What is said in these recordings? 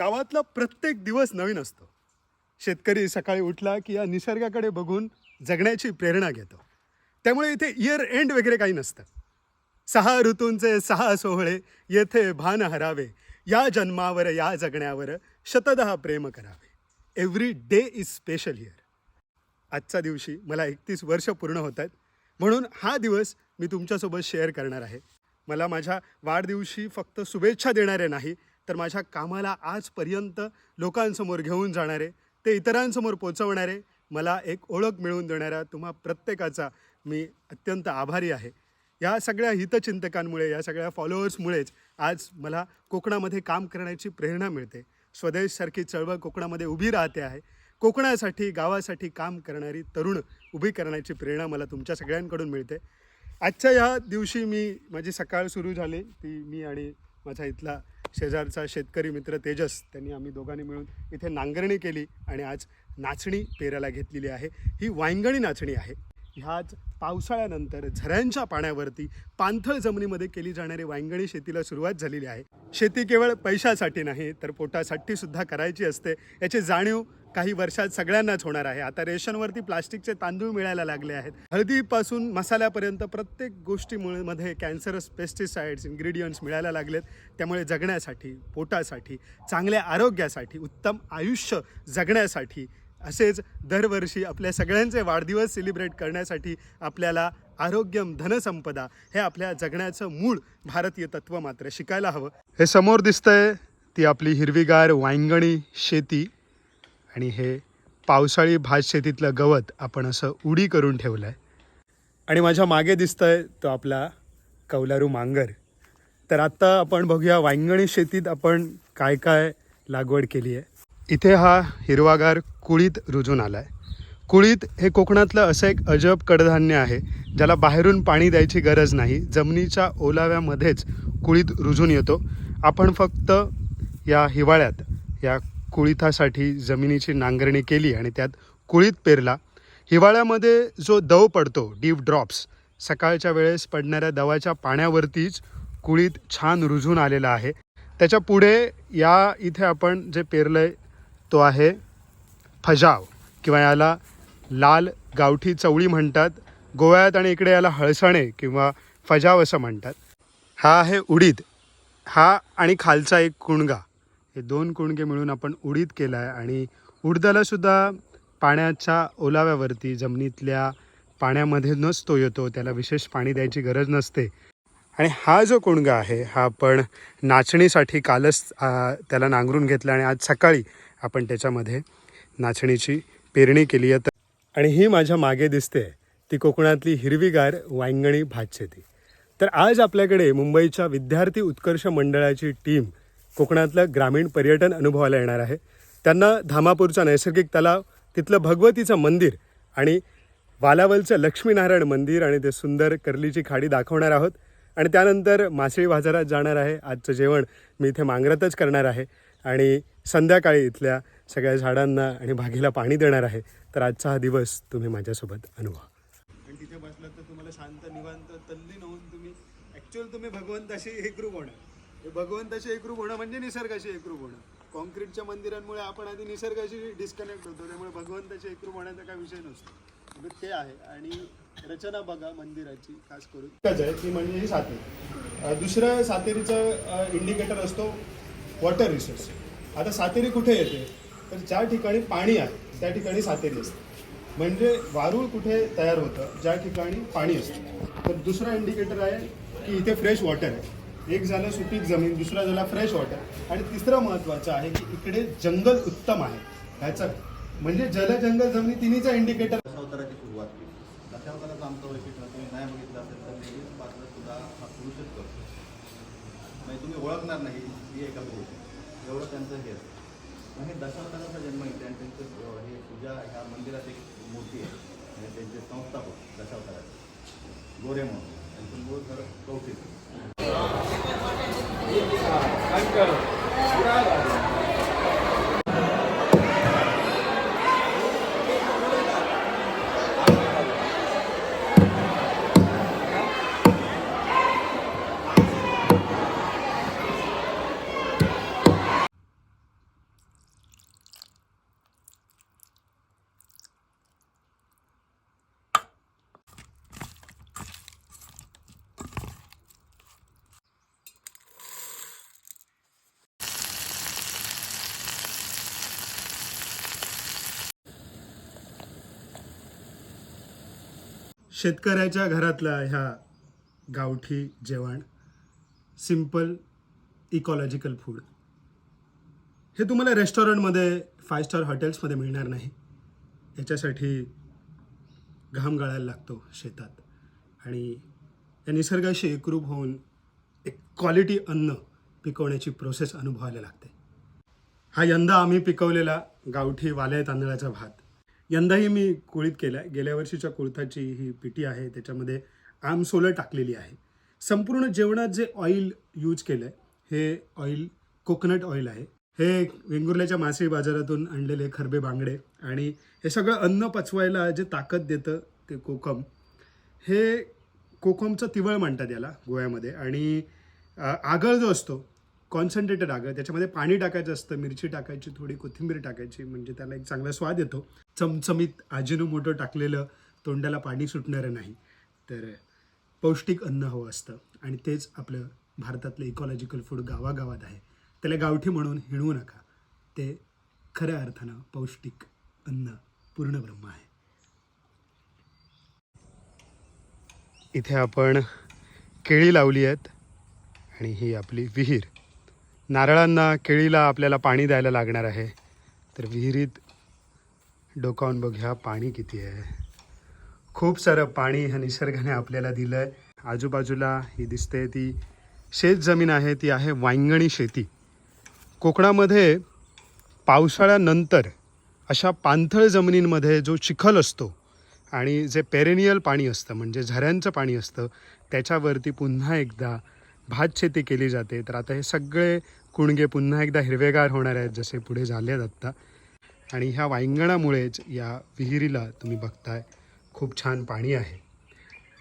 गावातला प्रत्येक दिवस नवीन असतो. शेतकरी सकाळी उठला की या निसर्गाकडे बघून जगण्याची प्रेरणा घेतो. त्यामुळे इथे इयर एंड वगैरे काही नसतं. सहा ऋतूंचे सहा सोहळे येथे भान हरावे. या जन्मावर या जगण्यावर शतदहा प्रेम करावे. Every day is special here आजच्या दिवशी मला एकतीस वर्ष पूर्ण होत आहेत. म्हणून हा दिवस मी तुमच्यासोबत शेअर करणार आहे. मला माझ्या वाढदिवशी फक्त शुभेच्छा देणारे नाही तर माझ्या कामाला आजपर्यंत लोकांसमोर घेऊन जाणारे ते इतरांसमोर पोचवणारे मला एक ओळख मिळवून देणाऱ्या तुम्हा प्रत्येकाचा मी अत्यंत आभारी आहे. या सगळ्या हितचिंतकांमुळे या सगळ्या फॉलोअर्समुळेच आज मला कोकणामध्ये काम करण्याची प्रेरणा मिळते. स्वदेशसारखी चळवळ कोकणामध्ये उभी राहते आहे. कोकणासाठी गावासाठी काम करणारी तरुण उभी करण्याची प्रेरणा मला तुमच्या सगळ्यांकडून मिळते. आजच्या या दिवशी मी माझी सकाळ सुरू झाली. ती मी आणि माझा इथला शेजारचा शेतकरी मित्र तेजस त्यांनी आम्ही दोघांनी मिळून इथे नांगरणी केली आणि आज नाचणी पेरायला घेतलेली आहे. ही वांगणी नाचणी आहे. ह्याच पावसाळ्यानंतर झऱ्यांच्या पाण्यावरती पाणथळ जमिनीमध्ये केली जाणारी वांगणी शेतीला सुरुवात झालेली आहे. शेती केवळ पैशासाठी नाही तर पोटासाठी सुद्धा करायची असते. याची जाणीव काही वर्षात सगळ्यांनाच होणार आहे. आता रेशनवरती प्लास्टिकचे तांदूळ मिळायला लागले आहेत. हळदीपासून मसाल्यापर्यंत प्रत्येक गोष्टीमुळे मध्ये कॅन्सरस पेस्टिसाइड्स इन्ग्रेडियंट्स मिळायला लागलेत. त्यामुळे जगण्यासाठी पोटासाठी चांगल्या आरोग्यासाठी उत्तम आयुष्य जगण्यासाठी असेच दरवर्षी आपल्या सगळ्यांचे वाढदिवस सेलिब्रेट करण्यासाठी आपल्याला आरोग्यम धनसंपदा हे आपल्या जगण्याचं मूळ भारतीय तत्त्व मात्र शिकायला हवं. हे समोर दिसतंय ती आपली हिरवीगार वांगणी शेती. आणि हे पावसाळी भात शेतीतलं गवत आपण असं उडी करून ठेवलं आहे आणि माझ्या मागे दिसतंय तो आपला कौलारू मांगर. तर आत्ता आपण बघूया वांगणी शेतीत आपण काय काय लागवड केली आहे. इथे हा हिरवागार कुळीत रुजून आला आहे कुळीत हे कोकणातलं असं एक अजब कडधान्य आहे ज्याला बाहेरून पाणी द्यायची गरज नाही. जमिनीच्या ओलाव्यामध्येच कुळीत रुजून येतो. आपण फक्त या हिवाळ्यात या कुळीथासाठी जमिनीची नांगरणी केली आणि त्यात कुळीत पेरला. हिवाळ्यामध्ये जो दव पडतो डीप ड्रॉप्स सकाळच्या वेळेस पडणाऱ्या दवाच्या पाण्यावरतीच कुळीत छान रुजून आलेला आहे. त्याच्या पुढे या इथे आपण जे पेरलंय तो आहे फजाव किंवा याला लाल गावठी चवळी म्हणतात. गोव्यात आणि इकडे याला हळसणे किंवा फजाव असं म्हणतात. हा आहे उडीद. हा आणि खालचा एक कुणगा. हे दोन कुणगे मिळून आपण उडीद केला आहे आणि उडदालासुद्धा पाण्याच्या ओलाव्यावरती जमिनीतल्या पाण्यामध्ये नसतो येतो त्याला विशेष पाणी द्यायची गरज नसते. आणि हा जो कुणगा आहे हा आपण नाचणीसाठी कालच त्याला नांगरून घेतला आणि आज सकाळी आपण त्याच्यामध्ये नाचणीची पेरणी केली आहे. तर आणि ही माझ्या मागे दिसते ती कोकणातली हिरवीगार वांगणी भातशेती. तर आज आपल्याकडे मुंबईच्या विद्यार्थी उत्कर्ष मंडळाची टीम कोकणातलं ग्रामीण पर्यटन अनुभवायला येणार आहे. त्यांना धामापूरचा नैसर्गिक तलाव तिथलं भगवतीचं मंदिर आणि वालावलचं लक्ष्मीनारायण मंदिर आणि ते सुंदर कर्लीची खाडी दाखवणार आहोत. आणि त्यानंतर मासळी बाजारात जाणार आहे. आजचं जेवण मी इथे मांगरातच करणार आहे. आणि संध्याकाळी इथल्या सगळ्या झाडांना आणि बागेला पाणी देणार आहे. तर आजचा हा दिवस तुम्ही माझ्यासोबत अनुभवा. आणि तिथे बसलात तर तुम्हाला शांत निवांत तल्लीन होऊन तुम्ही ॲक्च्युअल तुम्ही भगवंताशी एकरूप होणार. हे भगवंताशी एकरूप होणं म्हणजे निसर्गाशी एकरूप होणं. कॉन्क्रीटच्या मंदिरांमुळे आपण आधी निसर्गाशी डिस्कनेक्ट होतो त्यामुळे भगवंताशी एकरूप होण्याचा काय विषय नसतो. म्हणजे ते आहे. आणि रचना बघा मंदिराची खास करून. आहे ती म्हणजे ही सातेरी दुसरं सातेरीचं इंडिकेटर असतो वॉटर रिसोर्स आता सातेरी कुठे येते? तर ज्या ठिकाणी पाणी आहे त्या ठिकाणी सातेरी असते. म्हणजे वारूळ कुठे तयार होतं? ज्या ठिकाणी पाणी असतं. तर दुसरा इंडिकेटर आहे की इथे फ्रेश वॉटर आहे. एक झालं सुपीक जमीन दुसरा झाला फ्रेश वॉटर आणि तिसरं महत्त्वाचं आहे की इकडे जंगल उत्तम आहे. ह्याचा म्हणजे जल जंगल जमिनी तिन्हीचा इंडिकेटर दशावताराची सुरुवात केली. दशावताराचं आमचं वैशिष्ट्य तुम्ही नाही बघितलं असेल तर लेडीज पात्र सुद्धा हा करतो. म्हणजे तुम्ही ओळखणार नाही ही एका पुरुष एवढं त्यांचं हे असतं. मग हे दशावताराचा जन्म इथे आणि त्यांचं हे पूजा ह्या मंदिरात एक मूर्ती आहे. आणि त्यांचे संस्थापक दशावताराचे. गोरे म्हणून. त्यांचं मूळ घर Thank you. शेतकऱ्याच्या घरातला ह्या गावठी जेवण सिंपल इकॉलॉजिकल फूड हे तुम्हाला रेस्टॉरंटमध्ये फाय स्टार हॉटेल्समध्ये मिळणार नाही. याच्यासाठी घाम गाळायला लागतो शेतात. आणि या निसर्गाशी एकरूप होऊन एक क्वालिटी अन्न पिकवण्याची प्रोसेस अनुभवायला लागते. हा यंदा आम्ही पिकवलेला गावठी वाले तांदळाचा भात. यंदाही मी कुळीत केला गेल्या वर्षीच्या कुळथाची ही पिटी आहे त्याच्यामध्ये आमसोलं टाकलेली आहे. संपूर्ण जेवणात जे ऑइल यूज केलं आहे हे ऑइल कोकोनट ऑइल आहे. हे वेंगुर्ल्याच्या मासळी बाजारातून आणलेले खरबे बांगडे आणि हे सगळं अन्न पचवायला जे ताकद देतं ते कोकम हे कोकमचं तिवळ म्हणतात याला गोव्यामध्ये. आणि आगळ जो असतो कॉन्सन्ट्रेटेड आगळ. त्याच्यामध्ये पाणी टाकायचं असतं मिरची टाकायची थोडी कोथिंबीर टाकायची म्हणजे त्याला एक चांगला स्वाद येतो. चमचमीत आजिनोमोटो टाकलेलं तोंडाला पाणी सुटणारं नाही. तर पौष्टिक अन्न हवं असतं. आणि तेच आपलं भारतातलं इकॉलॉजिकल फूड गावागावात आहे. त्याला गावठी म्हणून हिणवू नका. ते खऱ्या अर्थानं पौष्टिक अन्न पूर्ण ब्रह्म आहे. इथे आपण केळी लावली आहेत. आणि ही आपली विहीर. नारळांना केळीला आपल्याला पाणी द्यायला लागणार आहे. तर विहिरीत डोकावून बघ्या पाणी किती आहे. खूप सारं पाणी ह्या निसर्गाने आपल्याला दिलं आहे आजूबाजूला ही दिसते ती शेत जमीन आहे ती आहे वांगणी शेती. कोकणामध्ये पावसाळ्यानंतर अशा पाणथळ जमिनींमध्ये जो चिखल असतो आणि जे पेरेनियल पाणी असतं म्हणजे झऱ्यांचं पाणी असतं त्याच्यावरती पुन्हा एकदा भात शेती केली जाते. तर आता हे सगळे कुणगे पुन्हा एकदा हिरवेगार होणार आहेत जसे पुढे झाले आहेत आत्ता. आणि ह्या वायंगणामुळेच या विहिरीला तुम्ही बघताय खूप छान पाणी आहे.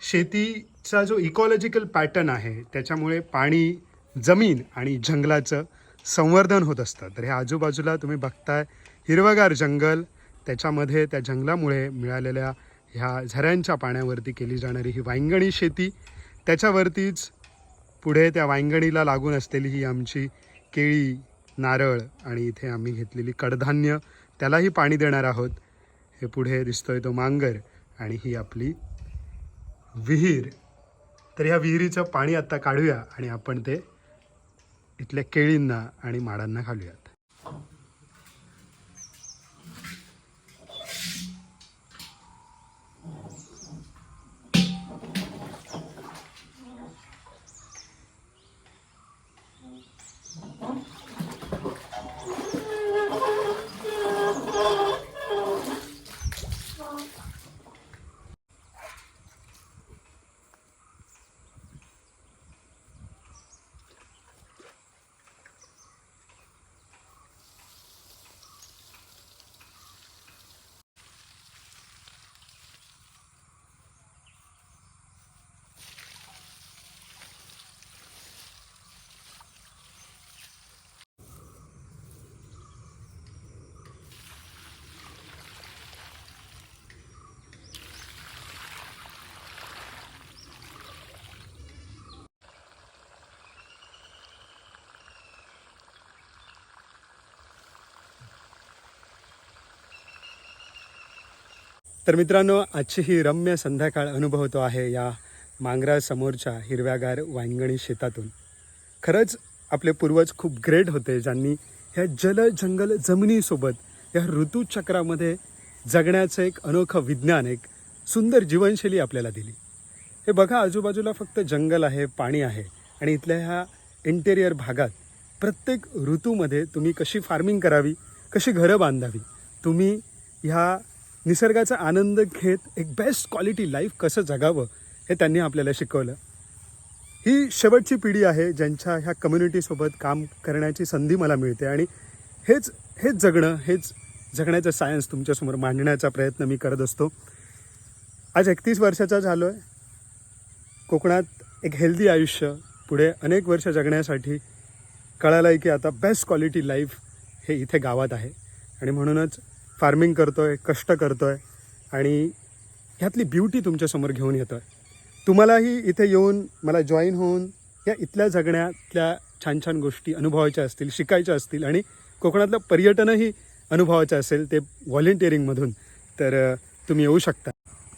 शेतीचा जो इकॉलॉजिकल पॅटर्न आहे त्याच्यामुळे पाणी जमीन आणि जंगलाचं संवर्धन होत असतं. तर ह्या आजूबाजूला तुम्ही बघताय हिरवगार जंगल त्याच्यामध्ये त्या जंगलामुळे मिळालेल्या ह्या झऱ्यांच्या पाण्यावरती केली जाणारी ही वांगणी शेती त्याच्यावरतीच पुढे त्या वांगणीला लागून असलेली ही आमची केळी नारळ आणि इथे आम्ही घेतलेली कडधान्य त्यालाही पाणी देणार आहोत. हे पुढे दिसतोय तो मांगर आणि ही आपली विहीर. तर ह्या विहिरीचं पाणी आत्ता काढूया आणि आपण ते इथल्या केळींना आणि माडांना घालूयात. तर मित्रांनो आजची ही रम्य संध्याकाळ अनुभवतो आहे या मांगरासमोरच्या हिरव्यागार वांगणी शेतातून. खरंच आपले पूर्वज खूप ग्रेट होते ज्यांनी ह्या जल जंगल जमिनीसोबत या ऋतूचक्रामध्ये जगण्याचं एक अनोखं विज्ञान एक सुंदर जीवनशैली आपल्याला दिली. हे बघा आजूबाजूला फक्त जंगल आहे पाणी आहे आणि इथल्या ह्या इंटेरियर भागात प्रत्येक ऋतूमध्ये तुम्ही कशी फार्मिंग करावी कशी घरं बांधावी तुम्ही ह्या निसर्गाचा आनंद घेत एक बेस्ट क्वालिटी लाईफ कसं जगावं हे त्यांनी आपल्याला शिकवलं. ही शेवटची पिढी आहे ज्यांच्या ह्या कम्युनिटीसोबत काम करण्याची संधी मला मिळते आणि हेच हेच जगणं हेच जगण्याचं सायन्स तुमच्यासमोर मांडण्याचा प्रयत्न मी करत असतो. आज एकतीस वर्षाचा झालो आहे कोकणात एक हेल्दी आयुष्य पुढे अनेक वर्ष जगण्यासाठी कळालं आहे की आता बेस्ट क्वालिटी लाईफ हे इथे गावात आहे. आणि म्हणूनच फार्मिंग करतो आहे कष्ट करतो आहे आणि ह्यातली ब्युटी तुमच्यासमोर घेऊन येतो आहे तुम्हालाही इथे येऊन मला जॉईन होऊन या इथल्या जगण्यातल्या छान छान गोष्टी अनुभवायच्या असतील शिकायच्या असतील आणि कोकणातलं पर्यटनही अनुभवायचं असेल ते व्हॉलेंटिअरिंगमधून तर तुम्ही येऊ शकता.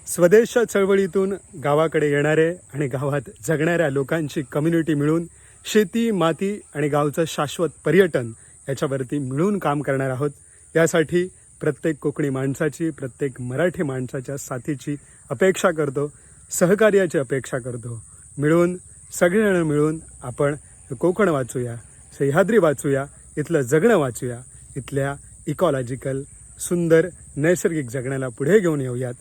स्वदेश चळवळीतून गावाकडे येणारे आणि गावात जगणाऱ्या लोकांची कम्युनिटी मिळून शेती माती आणि गावचं शाश्वत पर्यटन याच्यावरती मिळून काम करणार आहोत. यासाठी प्रत्येक कोकणी माणसाची प्रत्येक मराठी माणसाच्या साथीची अपेक्षा करतो सहकार्याची अपेक्षा करतो. मिळून सगळेजण मिळून आपण कोकण वाचूया सह्याद्री वाचूया इथलं जगणं वाचूया इथल्या इकॉलॉजिकल सुंदर नैसर्गिक जगण्याला पुढे घेऊन येऊयात.